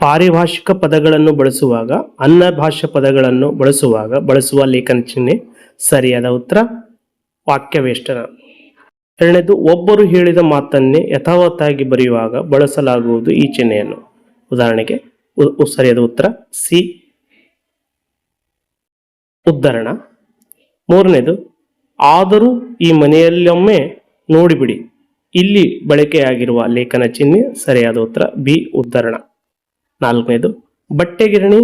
ಪಾರಿಭಾಷಿಕ ಪದಗಳನ್ನು ಬಳಸುವಾಗ ಅನ್ಯಭಾಷಾ ಪದಗಳನ್ನು ಬಳಸುವಾಗ ಬಳಸುವ ಲೇಖನ ಚಿಹ್ನೆ ಸರಿಯಾದ ಉತ್ತರ ವಾಕ್ಯವೇಷ್ಟನ ಎರಡನೇದು, ಒಬ್ಬರು ಹೇಳಿದ ಮಾತನ್ನೇ ಯಥಾವತ್ತಾಗಿ ಬರೆಯುವಾಗ ಬಳಸಲಾಗುವುದು ಈ ಚಿಹ್ನೆಯನ್ನು. ಉದಾಹರಣೆಗೆ ಸರಿಯಾದ ಉತ್ತರ, ಸಿ, ಉದ್ಧರಣ. ಮೂರನೇದು, ಆದರೂ ಈ ಮನೆಯಲ್ಲೊಮ್ಮೆ ನೋಡಿಬಿಡಿ. ಇಲ್ಲಿ ಬಳಕೆಯಾಗಿರುವ ಲೇಖನ ಚಿಹ್ನೆ ಸರಿಯಾದ ಉತ್ತರ, ಬಿ, ಉದ್ಧರಣ. ನಾಲ್ಕನೇದು, ಬಟ್ಟೆ ಗಿರಣಿ,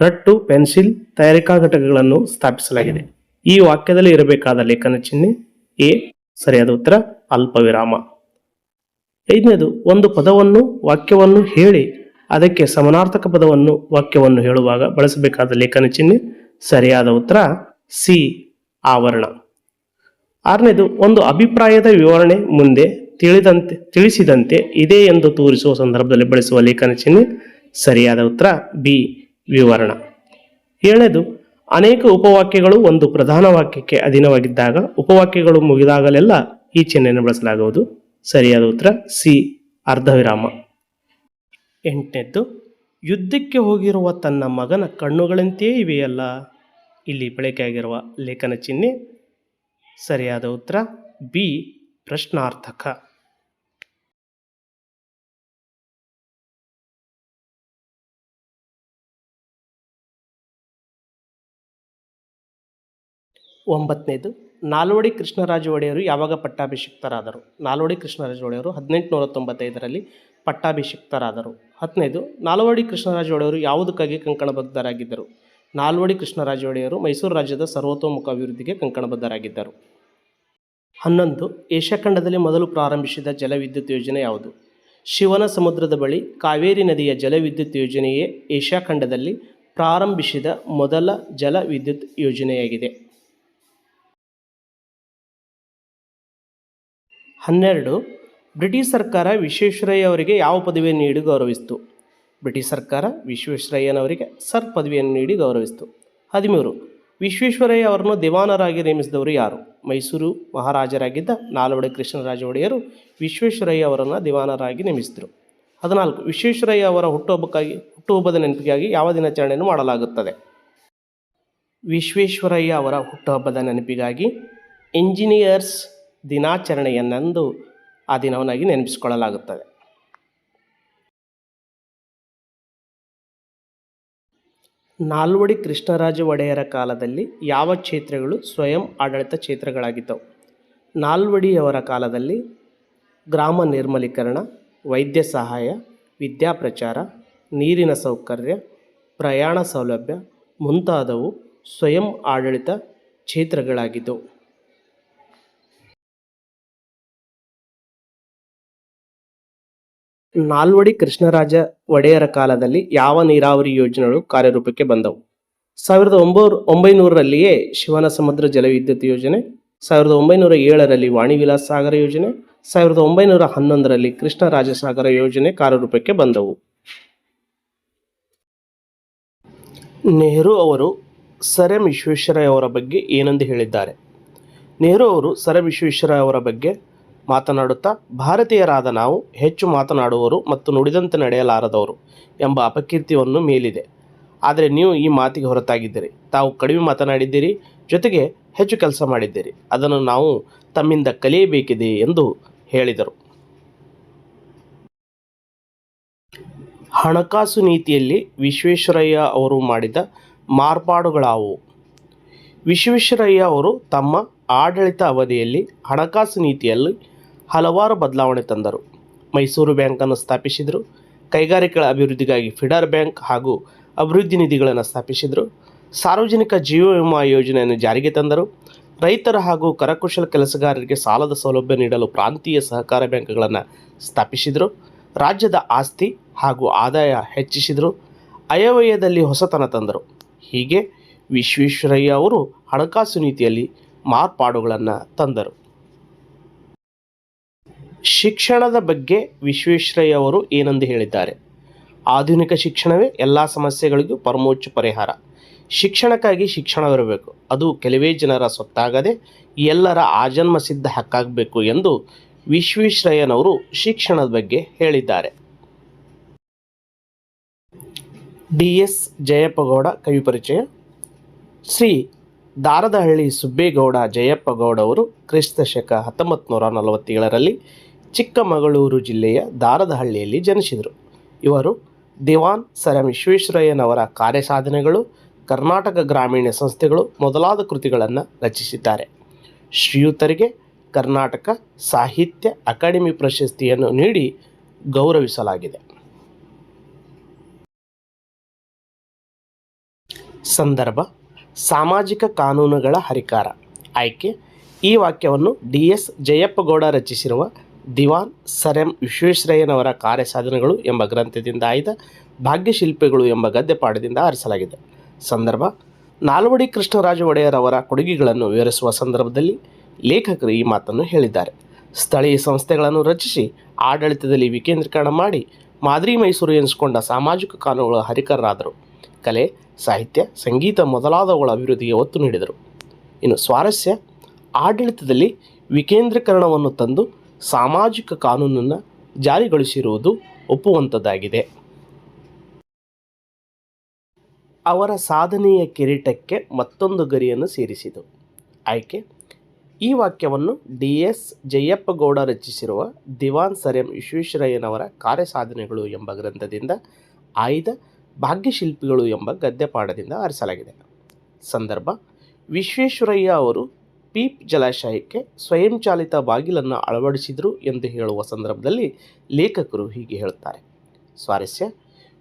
ರಟ್ಟು, ಪೆನ್ಸಿಲ್, ತಯಾರಿಕಾ ಘಟಕಗಳನ್ನು ಸ್ಥಾಪಿಸಲಾಗಿದೆ. ಈ ವಾಕ್ಯದಲ್ಲಿ ಇರಬೇಕಾದ ಲೇಖನ ಚಿಹ್ನೆ ಎ, ಸರಿಯಾದ ಉತ್ತರ, ಅಲ್ಪವಿರಾಮ. ಐದನೇದು, ಒಂದು ಪದವನ್ನು, ವಾಕ್ಯವನ್ನು ಹೇಳಿ, ಅದಕ್ಕೆ ಸಮನಾರ್ಥಕ ಪದವನ್ನು, ವಾಕ್ಯವನ್ನು ಹೇಳುವಾಗ ಬಳಸಬೇಕಾದ ಲೇಖನ ಚಿಹ್ನೆ ಸರಿಯಾದ ಉತ್ತರ, ಸಿ, ಆವರಣ. ಆರನೇದು, ಒಂದು ಅಭಿಪ್ರಾಯದ ವಿವರಣೆ ಮುಂದೆ ತಿಳಿದಂತೆ, ತಿಳಿಸಿದಂತೆ ಇದೆ ಎಂದು ತೋರಿಸುವ ಸಂದರ್ಭದಲ್ಲಿ ಬಳಸುವ ಲೇಖನ ಚಿಹ್ನೆ ಸರಿಯಾದ ಉತ್ತರ ಬಿ, ವಿವರಣ. ಏಳನೇದು, ಅನೇಕ ಉಪವಾಕ್ಯಗಳು ಒಂದು ಪ್ರಧಾನ ವಾಕ್ಯಕ್ಕೆ ಅಧೀನವಾಗಿದ್ದಾಗ ಉಪವಾಕ್ಯಗಳು ಮುಗಿದಾಗಲೆಲ್ಲ ಈ ಚಿಹ್ನೆಯನ್ನು ಬಳಸಲಾಗುವುದು. ಸರಿಯಾದ ಉತ್ತರ ಸಿ, ಅರ್ಧವಿರಾಮ. ಎಂಟನೇದ್ದು ಯುದ್ಧಕ್ಕೆ ಹೋಗಿರುವ ತನ್ನ ಮಗನ ಕಣ್ಣುಗಳಂತೆಯೇ ಇವೆಯಲ್ಲ? ಇಲ್ಲಿ ಬಳಕೆಯಾಗಿರುವ ಲೇಖನ ಚಿಹ್ನೆ ಸರಿಯಾದ ಉತ್ತರ ಬಿ, ಪ್ರಶ್ನಾರ್ಥಕ. ಒಂಬತ್ತನೇದು, ನಾಲ್ವಡಿ ಕೃಷ್ಣರಾಜ ಒಡೆಯರು ಯಾವಾಗ ಪಟ್ಟಾಭಿಷಿಕ್ತರಾದರು? ನಾಲ್ವಡಿ ಕೃಷ್ಣರಾಜ ಒಡೆಯರು ಹದಿನೆಂಟುನೂರ ತೊಂಬತ್ತೈದರಲ್ಲಿ ಪಟ್ಟಾಭಿಷಿಕ್ತರಾದರು. ಹತ್ತನೇದು, ನಾಲ್ವಡಿ ಕೃಷ್ಣರಾಜ ಒಡೆಯರು ಯಾವುದಕ್ಕಾಗಿ ಕಂಕಣಬದ್ಧರಾಗಿದ್ದರು? ನಾಲ್ವಡಿ ಕೃಷ್ಣರಾಜ ಒಡೆಯರು ಮೈಸೂರು ರಾಜ್ಯದ ಸರ್ವತೋಮುಖ ಅಭಿವೃದ್ಧಿಗೆ ಕಂಕಣಬದ್ಧರಾಗಿದ್ದರು. ಹನ್ನೊಂದು ಏಷ್ಯಾ ಖಂಡದಲ್ಲಿ ಮೊದಲು ಪ್ರಾರಂಭಿಸಿದ ಜಲವಿದ್ಯುತ್ ಯೋಜನೆ ಯಾವುದು? ಶಿವನ ಸಮುದ್ರದ ಬಳಿ ಕಾವೇರಿ ನದಿಯ ಜಲವಿದ್ಯುತ್ ಯೋಜನೆಯೇ ಏಷ್ಯಾ ಖಂಡದಲ್ಲಿ ಪ್ರಾರಂಭಿಸಿದ ಮೊದಲ ಜಲವಿದ್ಯುತ್ ಯೋಜನೆಯಾಗಿದೆ. ಹನ್ನೆರಡು, ಬ್ರಿಟಿಷ್ ಸರ್ಕಾರ ವಿಶ್ವೇಶ್ವರಯ್ಯ ಅವರಿಗೆ ಯಾವ ಪದವಿಯನ್ನು ನೀಡಿ ಗೌರವಿಸಿತು? ಬ್ರಿಟಿಷ್ ಸರ್ಕಾರ ವಿಶ್ವೇಶ್ವರಯ್ಯನವರಿಗೆ ಸರ್ ಪದವಿಯನ್ನು ನೀಡಿ ಗೌರವಿಸಿತು. ಹದಿಮೂರು, ವಿಶ್ವೇಶ್ವರಯ್ಯ ಅವರನ್ನು ದಿವಾನರಾಗಿ ನೇಮಿಸಿದವರು ಯಾರು? ಮೈಸೂರು ಮಹಾರಾಜರಾಗಿದ್ದ ನಾಲ್ವಡೆ ಕೃಷ್ಣರಾಜ ಒಡೆಯರು ವಿಶ್ವೇಶ್ವರಯ್ಯ ಅವರನ್ನು ದಿವಾನರಾಗಿ ನೇಮಿಸಿದರು. ಹದಿನಾಲ್ಕು, ವಿಶ್ವೇಶ್ವರಯ್ಯ ಅವರ ಹುಟ್ಟುಹಬ್ಬಕ್ಕಾಗಿ, ಹುಟ್ಟುಹಬ್ಬದ ನೆನಪಿಗಾಗಿ ಯಾವ ದಿನಾಚರಣೆಯನ್ನು ಮಾಡಲಾಗುತ್ತದೆ? ವಿಶ್ವೇಶ್ವರಯ್ಯ ಅವರ ಹುಟ್ಟುಹಬ್ಬದ ನೆನಪಿಗಾಗಿ ಇಂಜಿನಿಯರ್ಸ್ ದಿನಾಚರಣೆಯನ್ನಂದು ಆ ದಿನವನ್ನಾಗಿ ನೆನಪಿಸಿಕೊಳ್ಳಲಾಗುತ್ತದೆ. ನಾಲ್ವಡಿ ಕೃಷ್ಣರಾಜ ಒಡೆಯರ ಕಾಲದಲ್ಲಿ ಯಾವ ಕ್ಷೇತ್ರಗಳು ಸ್ವಯಂ ಆಡಳಿತ ಕ್ಷೇತ್ರಗಳಾಗಿದ್ದವು? ನಾಲ್ವಡಿಯವರ ಕಾಲದಲ್ಲಿ ಗ್ರಾಮ ನಿರ್ಮಲೀಕರಣ, ವೈದ್ಯ ಸಹಾಯ, ವಿದ್ಯಾ ಪ್ರಚಾರ, ನೀರಿನ ಸೌಕರ್ಯ, ಪ್ರಯಾಣ ಸೌಲಭ್ಯ ಮುಂತಾದವು ಸ್ವಯಂ ಆಡಳಿತ ಕ್ಷೇತ್ರಗಳಾಗಿದ್ದವು. ನಾಲ್ವಡಿ ಕೃಷ್ಣರಾಜ ಒಡೆಯರ ಕಾಲದಲ್ಲಿ ಯಾವ ನೀರಾವರಿ ಯೋಜನೆಗಳು ಕಾರ್ಯರೂಪಕ್ಕೆ ಬಂದವು? ಸಾವಿರದ ಒಂಬೈನೂರ ಒಂಬೈನೂರರಲ್ಲಿಯೇ ಶಿವನ ಸಮುದ್ರ ಜಲವಿದ್ಯುತ್ ಯೋಜನೆ, ಸಾವಿರದ ಒಂಬೈನೂರ ಏಳರಲ್ಲಿ ವಾಣಿವಿಲಾಸ್ ಸಾಗರ ಯೋಜನೆ, ಸಾವಿರದ ಒಂಬೈನೂರ ಹನ್ನೊಂದರಲ್ಲಿ ಕೃಷ್ಣರಾಜ ಸಾಗರ ಯೋಜನೆ ಕಾರ್ಯರೂಪಕ್ಕೆ ಬಂದವು. ನೆಹರು ಅವರು ಸರ್ ಎಂ ವಿಶ್ವೇಶ್ವರಯ್ಯ ಅವರ ಬಗ್ಗೆ ಏನೆಂದು ಹೇಳಿದ್ದಾರೆ? ನೆಹರು ಅವರು ಸರ್ ಎಂ ವಿಶ್ವೇಶ್ವರಯ್ಯ ಅವರ ಬಗ್ಗೆ ಮಾತನಾಡುತ್ತಾ, ಭಾರತೀಯರಾದ ನಾವು ಹೆಚ್ಚು ಮಾತನಾಡುವವರು ಮತ್ತು ನುಡಿದಂತೆ ನಡೆಯಲಾರದವರು ಎಂಬ ಅಪಕೀರ್ತಿಯನ್ನು ಮೇಲಿದೆ. ಆದರೆ ನೀವು ಈ ಮಾತಿಗೆ ಹೊರತಾಗಿದ್ದೀರಿ. ತಾವು ಕಡಿಮೆ ಮಾತನಾಡಿದ್ದೀರಿ, ಜೊತೆಗೆ ಹೆಚ್ಚು ಕೆಲಸ ಮಾಡಿದ್ದೀರಿ. ಅದನ್ನು ನಾವು ತಮ್ಮಿಂದ ಕಲಿಯಬೇಕಿದೆ ಎಂದು ಹೇಳಿದರು. ಹಣಕಾಸು ನೀತಿಯಲ್ಲಿ ವಿಶ್ವೇಶ್ವರಯ್ಯ ಅವರು ಮಾಡಿದ ಮಾರ್ಪಾಡುಗಳಾವುವು ವಿಶ್ವೇಶ್ವರಯ್ಯ ಅವರು ತಮ್ಮ ಆಡಳಿತ ಅವಧಿಯಲ್ಲಿ ಹಣಕಾಸು ನೀತಿಯಲ್ಲಿ ಹಲವಾರು ಬದಲಾವಣೆ ತಂದರು. ಮೈಸೂರು ಬ್ಯಾಂಕನ್ನು ಸ್ಥಾಪಿಸಿದರು. ಕೈಗಾರಿಕೆಗಳ ಅಭಿವೃದ್ಧಿಗಾಗಿ ಫಿಡರ್ ಬ್ಯಾಂಕ್ ಹಾಗೂ ಅಭಿವೃದ್ಧಿ ನಿಧಿಗಳನ್ನು ಸ್ಥಾಪಿಸಿದರು. ಸಾರ್ವಜನಿಕ ಜೀವ ವಿಮಾ ಯೋಜನೆಯನ್ನು ಜಾರಿಗೆ ತಂದರು. ರೈತರ ಹಾಗೂ ಕರಕುಶಲ ಕೆಲಸಗಾರರಿಗೆ ಸಾಲದ ಸೌಲಭ್ಯ ನೀಡಲು ಪ್ರಾಂತೀಯ ಸಹಕಾರ ಬ್ಯಾಂಕ್ಗಳನ್ನು ಸ್ಥಾಪಿಸಿದರು. ರಾಜ್ಯದ ಆಸ್ತಿ ಹಾಗೂ ಆದಾಯ ಹೆಚ್ಚಿಸಿದರು. ಅಯವ್ಯಯದಲ್ಲಿ ಹೊಸತನ ತಂದರು. ಹೀಗೆ ವಿಶ್ವೇಶ್ವರಯ್ಯ ಅವರು ಹಣಕಾಸು ನೀತಿಯಲ್ಲಿ ಮಾರ್ಪಾಡುಗಳನ್ನು ತಂದರು. ಶಿಕ್ಷಣದ ಬಗ್ಗೆ ವಿಶ್ವೇಶ್ವರಯ್ಯ ಅವರು ಏನೆಂದು ಹೇಳಿದ್ದಾರೆ? ಆಧುನಿಕ ಶಿಕ್ಷಣವೇ ಎಲ್ಲ ಸಮಸ್ಯೆಗಳಿಗೂ ಪರಮೋಚ್ಚ ಪರಿಹಾರ. ಶಿಕ್ಷಣಕ್ಕಾಗಿ ಶಿಕ್ಷಣವಿರಬೇಕು ಅದು ಕೆಲವೇ ಜನರ ಸೊತ್ತಾಗದೆ ಎಲ್ಲರ ಆಜನ್ಮ ಸಿದ್ಧ ಹಕ್ಕಾಗಬೇಕು ಎಂದು ವಿಶ್ವೇಶ್ವರಯ್ಯನವರು ಶಿಕ್ಷಣದ ಬಗ್ಗೆ ಹೇಳಿದ್ದಾರೆ. ಡಿ ಎಸ್ ಜಯಪ್ಪಗೌಡ ಕವಿ ಪರಿಚಯ. ಶ್ರೀ ದಾರದಹಳ್ಳಿ ಸುಬ್ಬೇಗೌಡ ಜಯಪ್ಪಗೌಡ ಅವರು ಕ್ರಿಸ್ತ ಶಕ ಹತ್ತೊಂಬತ್ತು ನೂರ ನಲವತ್ತೇಳರಲ್ಲಿ ಚಿಕ್ಕಮಗಳೂರು ಜಿಲ್ಲೆಯ ದಾರದಹಳ್ಳಿಯಲ್ಲಿ ಜನಿಸಿದರು. ಇವರು ದಿವಾನ್ ಸರ್ ಎಂ ವಿಶ್ವೇಶ್ವರಯ್ಯನವರ ಕಾರ್ಯಸಾಧನೆಗಳು, ಕರ್ನಾಟಕ ಗ್ರಾಮೀಣ ಸಂಸ್ಥೆಗಳು ಮೊದಲಾದ ಕೃತಿಗಳನ್ನು ರಚಿಸಿದ್ದಾರೆ. ಶ್ರೀಯುತರಿಗೆ ಕರ್ನಾಟಕ ಸಾಹಿತ್ಯ ಅಕಾಡೆಮಿ ಪ್ರಶಸ್ತಿಯನ್ನು ನೀಡಿ ಗೌರವಿಸಲಾಗಿದೆ. ಸಂದರ್ಭ, ಸಾಮಾಜಿಕ ಕಾನೂನುಗಳ ಹರಿಕಾರ. ಆಯ್ಕೆ, ಈ ವಾಕ್ಯವನ್ನು ಡಿ ಎಸ್ ಜಯಪ್ಪಗೌಡ ರಚಿಸಿರುವ ದಿವಾನ್ ಸರ್ ಎಂ ವಿಶ್ವೇಶ್ವರಯ್ಯನವರ ಕಾರ್ಯಸಾಧನೆಗಳು ಎಂಬ ಗ್ರಂಥದಿಂದ ಆಯ್ದ ಭಾಗ್ಯಶಿಲ್ಪಿಗಳು ಎಂಬ ಗದ್ಯಪಾಠದಿಂದ ಆರಿಸಲಾಗಿದೆ. ಸಂದರ್ಭ, ನಾಲ್ವಡಿ ಕೃಷ್ಣರಾಜ ಒಡೆಯರವರ ಕೊಡುಗೆಗಳನ್ನು ವಿವರಿಸುವ ಸಂದರ್ಭದಲ್ಲಿ ಲೇಖಕರು ಈ ಮಾತನ್ನು ಹೇಳಿದ್ದಾರೆ. ಸ್ಥಳೀಯ ಸಂಸ್ಥೆಗಳನ್ನು ರಚಿಸಿ ಆಡಳಿತದಲ್ಲಿ ವಿಕೇಂದ್ರೀಕರಣ ಮಾಡಿ ಮಾದರಿ ಮೈಸೂರು ಎನಿಸಿಕೊಂಡ ಸಾಮಾಜಿಕ ಕಾನೂನುಗಳ ಹರಿಕರರಾದರು. ಕಲೆ, ಸಾಹಿತ್ಯ, ಸಂಗೀತ ಮೊದಲಾದವುಗಳ ಅಭಿವೃದ್ಧಿಗೆ ಒತ್ತು ನೀಡಿದರು. ಇನ್ನು ಸ್ವಾರಸ್ಯ, ಆಡಳಿತದಲ್ಲಿ ವಿಕೇಂದ್ರೀಕರಣವನ್ನು ತಂದು ಸಾಮಾಜಿಕ ಕಾನೂನನ್ನು ಜಾರಿಗೊಳಿಸಿರುವುದು ಒಪ್ಪುವಂಥದ್ದಾಗಿದೆ ಅವರ ಸಾಧನೆಯ ಕಿರೀಟಕ್ಕೆ ಮತ್ತೊಂದು ಗರಿಯನ್ನು ಸೇರಿಸಿತು. ಆಯ್ಕೆ? ಈ ವಾಕ್ಯವನ್ನು ಡಿ ಎಸ್ ಜಯಪ್ಪಗೌಡ ರಚಿಸಿರುವ ದಿವಾನ್ ಸರ್ ಎಂ ವಿಶ್ವೇಶ್ವರಯ್ಯನವರ ಕಾರ್ಯಸಾಧನೆಗಳು ಎಂಬ ಗ್ರಂಥದಿಂದ ಆಯ್ದ ಭಾಗ್ಯಶಿಲ್ಪಿಗಳು ಎಂಬ ಗದ್ಯಪಾಠದಿಂದ ಆರಿಸಲಾಗಿದೆ. ಸಂದರ್ಭ, ವಿಶ್ವೇಶ್ವರಯ್ಯ ಅವರು ಪೀಪ್ ಜಲಾಶಯಕ್ಕೆ ಸ್ವಯಂಚಾಲಿತ ಬಾಗಿಲನ್ನು ಅಳವಡಿಸಿದರು ಎಂದು ಹೇಳುವ ಸಂದರ್ಭದಲ್ಲಿ ಲೇಖಕರು ಹೀಗೆ ಹೇಳುತ್ತಾರೆ. ಸ್ವಾರಸ್ಯ,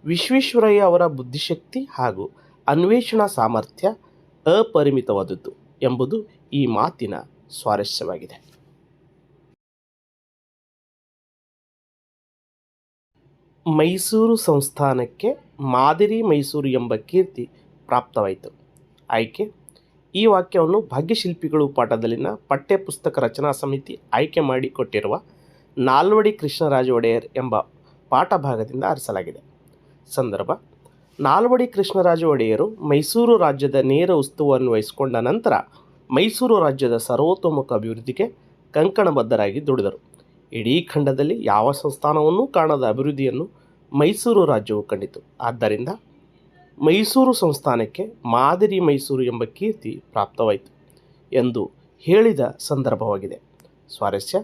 ವಿಶ್ವೇಶ್ವರಯ್ಯ ಅವರ ಬುದ್ಧಿಶಕ್ತಿ ಹಾಗೂ ಅನ್ವೇಷಣಾ ಸಾಮರ್ಥ್ಯ ಅಪರಿಮಿತವಾದದ್ದು ಎಂಬುದು ಈ ಮಾತಿನ ಸ್ವಾರಸ್ಯವಾಗಿದೆ. ಮೈಸೂರು ಸಂಸ್ಥಾನಕ್ಕೆ ಮಾದರಿ ಮೈಸೂರು ಎಂಬ ಕೀರ್ತಿ ಪ್ರಾಪ್ತವಾಯಿತು. ಆಯ್ಕೆ ಈ ವಾಕ್ಯವನ್ನು ಭಾಗ್ಯಶಿಲ್ಪಿಗಳು ಪಾಠದಲ್ಲಿನ ಪಠ್ಯಪುಸ್ತಕ ರಚನಾ ಸಮಿತಿ ಆಯ್ಕೆ ಮಾಡಿಕೊಟ್ಟಿರುವ ನಾಲ್ವಡಿ ಕೃಷ್ಣರಾಜ ಒಡೆಯರ್ ಎಂಬ ಪಾಠ ಭಾಗದಿಂದ ಆರಿಸಲಾಗಿದೆ. ಸಂದರ್ಭ, ನಾಲ್ವಡಿ ಕೃಷ್ಣರಾಜ ಒಡೆಯರು ಮೈಸೂರು ರಾಜ್ಯದ ನೇರ ಉಸ್ತುವನ್ನು ವಹಿಸಿಕೊಂಡ ನಂತರ ಮೈಸೂರು ರಾಜ್ಯದ ಸರ್ವತೋಮುಖ ಅಭಿವೃದ್ಧಿಗೆ ಕಂಕಣಬದ್ಧರಾಗಿ ದುಡಿದರು. ಇಡೀ ಖಂಡದಲ್ಲಿ ಯಾವ ಸಂಸ್ಥಾನವನ್ನೂ ಕಾಣದ ಅಭಿವೃದ್ಧಿಯನ್ನು ಮೈಸೂರು ರಾಜ್ಯವು ಕಂಡಿತು. ಆದ್ದರಿಂದ ಮೈಸೂರು ಸಂಸ್ಥಾನಕ್ಕೆ ಮಾದರಿ ಮೈಸೂರು ಎಂಬ ಕೀರ್ತಿ ಪ್ರಾಪ್ತವಾಯಿತು ಎಂದು ಹೇಳಿದ ಸಂದರ್ಭವಾಗಿದೆ. ಸ್ವಾರಸ್ಯ,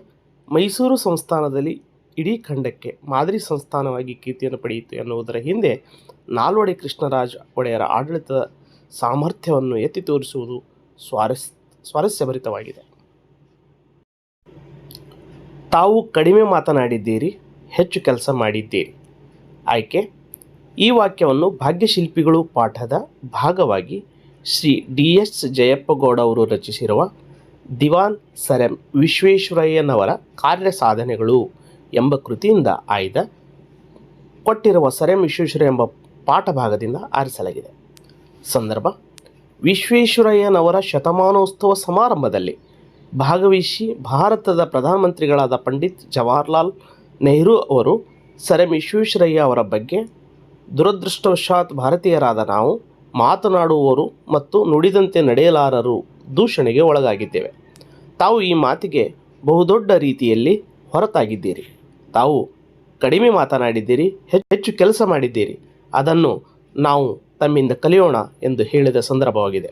ಮೈಸೂರು ಸಂಸ್ಥಾನದಲ್ಲಿ ಇಡೀ ಖಂಡಕ್ಕೆ ಮಾದರಿ ಸಂಸ್ಥಾನವಾಗಿ ಕೀರ್ತಿಯನ್ನು ಪಡೆಯಿತು ಎನ್ನುವುದರ ಹಿಂದೆ ನಾಲ್ವಡಿ ಕೃಷ್ಣರಾಜ ಒಡೆಯರ ಆಡಳಿತದ ಸಾಮರ್ಥ್ಯವನ್ನು ಎತ್ತಿ ತೋರಿಸುವುದು ಸ್ವಾರಸ್, ಸ್ವಾರಸ್ಯಭರಿತವಾಗಿದೆ. ತಾವು ಕಡಿಮೆ ಮಾತನಾಡಿದ್ದೀರಿ, ಹೆಚ್ಚು ಕೆಲಸ ಮಾಡಿದ್ದೀರಿ. ಆಯ್ಕೆ ಈ ವಾಕ್ಯವನ್ನು ಭಾಗ್ಯಶಿಲ್ಪಿಗಳು ಪಾಠದ ಭಾಗವಾಗಿ ಶ್ರೀ ಡಿ ಎಸ್ ಜಯಪ್ಪಗೌಡ ಅವರು ರಚಿಸಿರುವ ದಿವಾನ್ ಸರ್ ವಿಶ್ವೇಶ್ವರಯ್ಯನವರ ವಿಶ್ವೇಶ್ವರಯ್ಯನವರ ಕಾರ್ಯಸಾಧನೆಗಳು ಎಂಬ ಕೃತಿಯಿಂದ ಆಯ್ದ ಕೊಟ್ಟಿರುವ ಸರ್ ಎಂ ವಿಶ್ವೇಶ್ವರಯ್ಯ ಎಂಬ ಪಾಠ ಭಾಗದಿಂದ ಆರಿಸಲಾಗಿದೆ. ಸಂದರ್ಭ, ವಿಶ್ವೇಶ್ವರಯ್ಯನವರ ಶತಮಾನೋತ್ಸವ ಸಮಾರಂಭದಲ್ಲಿ ಭಾಗವಹಿಸಿ ಭಾರತದ ಪ್ರಧಾನಮಂತ್ರಿಗಳಾದ ಪಂಡಿತ್ ಜವಾಹರ್ಲಾಲ್ ನೆಹರು ಅವರು ಸರ್ ಎಂ ವಿಶ್ವೇಶ್ವರಯ್ಯ ಅವರ ಬಗ್ಗೆ ದುರದೃಷ್ಟವಶಾತ್ ಭಾರತೀಯರಾದ ನಾವು ಮಾತನಾಡುವವರು ಮತ್ತು ನುಡಿದಂತೆ ನಡೆಯಲಾರರು ದೂಷಣೆಗೆ ಒಳಗಾಗಿದ್ದೇವೆ. ತಾವು ಈ ಮಾತಿಗೆ ಬಹುದೊಡ್ಡ ರೀತಿಯಲ್ಲಿ ಹೊರತಾಗಿದ್ದೀರಿ. ತಾವು ಕಡಿಮೆ ಮಾತನಾಡಿದ್ದೀರಿ, ಹೆಚ್ಚು ಕೆಲಸ ಮಾಡಿದ್ದೀರಿ. ಅದನ್ನು ನಾವು ತಮ್ಮಿಂದ ಕಲಿಯೋಣ ಎಂದು ಹೇಳಿದ ಸಂದರ್ಭವಾಗಿದೆ.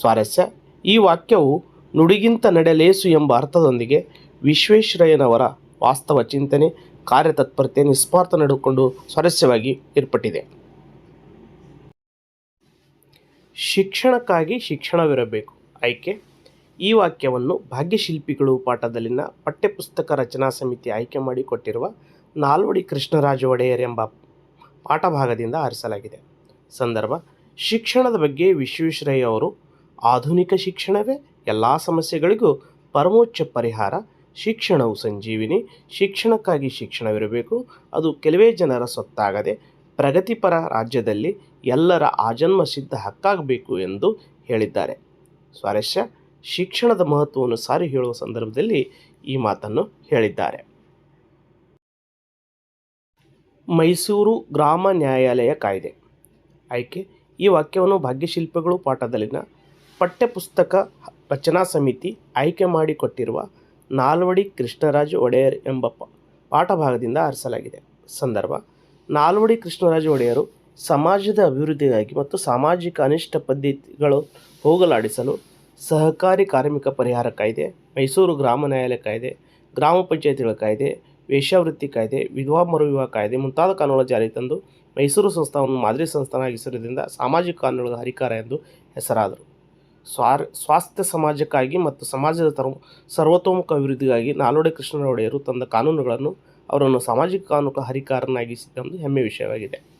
ಸ್ವಾರಸ್ಯ, ಈ ವಾಕ್ಯವು ನುಡಿಗಿಂತ ನಡೆಲೇಸು ಎಂಬ ಅರ್ಥದೊಂದಿಗೆ ವಿಶ್ವೇಶ್ವರಯ್ಯನವರ ವಾಸ್ತವ ಚಿಂತನೆ ಕಾರ್ಯತತ್ಪರತೆ ನಿಸ್ವಾರ್ಥ ನಡೆದುಕೊಂಡು ಸ್ವಾರಸ್ಯವಾಗಿ ಏರ್ಪಟ್ಟಿದೆ. ಶಿಕ್ಷಣಕ್ಕಾಗಿ ಶಿಕ್ಷಣವಿರಬೇಕು. ಆಯ್ಕೆ. ಈ ವಾಕ್ಯವನ್ನು ಭಾಗ್ಯಶಿಲ್ಪಿಗಳು ಪಾಠದಲ್ಲಿನ ಪಠ್ಯಪುಸ್ತಕ ರಚನಾ ಸಮಿತಿ ಆಯ್ಕೆ ಮಾಡಿಕೊಟ್ಟಿರುವ ನಾಲ್ವಡಿ ಕೃಷ್ಣರಾಜ ಒಡೆಯರ್ ಎಂಬ ಪಾಠಭಾಗದಿಂದ ಆರಿಸಲಾಗಿದೆ. ಸಂದರ್ಭ. ಶಿಕ್ಷಣದ ಬಗ್ಗೆ ವಿಶ್ವೇಶ್ವರಯ್ಯ ಅವರು, ಆಧುನಿಕ ಶಿಕ್ಷಣವೇ ಎಲ್ಲ ಸಮಸ್ಯೆಗಳಿಗೂ ಪರಮೋಚ್ಚ ಪರಿಹಾರ. ಶಿಕ್ಷಣವು ಸಂಜೀವಿನಿ. ಶಿಕ್ಷಣಕ್ಕಾಗಿ ಶಿಕ್ಷಣವಿರಬೇಕು. ಅದು ಕೆಲವೇ ಜನರ ಸೊತ್ತಾಗದೆ ಪ್ರಗತಿಪರ ರಾಜ್ಯದಲ್ಲಿ ಎಲ್ಲರ ಆಜನ್ಮ ಸಿದ್ಧ ಹಕ್ಕಾಗಬೇಕು ಎಂದು ಹೇಳಿದ್ದಾರೆ. ಸ್ವಾರಸ್ಯ, ಶಿಕ್ಷಣದ ಮಹತ್ವವನ್ನು ಸಾರಿ ಹೇಳುವ ಸಂದರ್ಭದಲ್ಲಿ ಈ ಮಾತನ್ನು ಹೇಳಿದ್ದಾರೆ. ಮೈಸೂರು ಗ್ರಾಮ ನ್ಯಾಯಾಲಯ ಕಾಯ್ದೆ. ಆಯ್ಕೆ, ಈ ವಾಕ್ಯವನ್ನು ಭಾಗ್ಯಶಿಲ್ಪಗಳು ಪಾಠದಲ್ಲಿನ ಪಠ್ಯಪುಸ್ತಕ ರಚನಾ ಸಮಿತಿ ಆಯ್ಕೆ ಮಾಡಿಕೊಟ್ಟಿರುವ ನಾಲ್ವಡಿ ಕೃಷ್ಣರಾಜ ಒಡೆಯರ್ ಎಂಬ ಪಾಠಭಾಗದಿಂದ ಆರಿಸಲಾಗಿದೆ. ಸಂದರ್ಭ, ನಾಲ್ವಡಿ ಕೃಷ್ಣರಾಜ ಒಡೆಯರು ಸಮಾಜದ ಅಭಿವೃದ್ಧಿಗಾಗಿ ಮತ್ತು ಸಾಮಾಜಿಕ ಅನಿಷ್ಟ ಪದ್ಧತಿಗಳು ಹೋಗಲಾಡಿಸಲು ಸಹಕಾರಿ ಕಾರ್ಮಿಕ ಪರಿಹಾರ ಕಾಯ್ದೆ, ಮೈಸೂರು ಗ್ರಾಮ ನ್ಯಾಯಾಲಯ ಕಾಯ್ದೆ, ಗ್ರಾಮ ಪಂಚಾಯತಿಗಳ ಕಾಯ್ದೆ, ವೇಶ್ಯಾವೃತ್ತಿ ಕಾಯ್ದೆ, ವಿಧವಾ ಮರುವಿವಾಹ ಕಾಯ್ದೆ ಮುಂತಾದ ಕಾನೂನುಗಳ ಜಾರಿಗೆ ತಂದು ಮೈಸೂರು ಸಂಸ್ಥಾನವನ್ನು ಮಾದರಿ ಸಂಸ್ಥಾನವಾಗಿಸಿರುವುದರಿಂದ ಸಾಮಾಜಿಕ ಕಾನೂನುಗಳ ಹರಿಕಾರ ಎಂದು ಹೆಸರಾದರು. ಸ್ವಾರ್ ಸ್ವಾಸ್ಥ್ಯ ಸಮಾಜಕ್ಕಾಗಿ ಮತ್ತು ಸಮಾಜದ ತರ, ಸರ್ವತೋಮುಖ ಅಭಿವೃದ್ಧಿಗಾಗಿ ನಾಲ್ವಡಿ ಕೃಷ್ಣರಾವ್ ಒಡೆಯರು ತಂದ ಕಾನೂನುಗಳನ್ನು ಅವರನ್ನು ಸಾಮಾಜಿಕ ಕಾನೂನು ಹರಿಕಾರನಾಗಿಸಿದ್ದೊಂದು ಹೆಮ್ಮೆ ವಿಷಯವಾಗಿದೆ.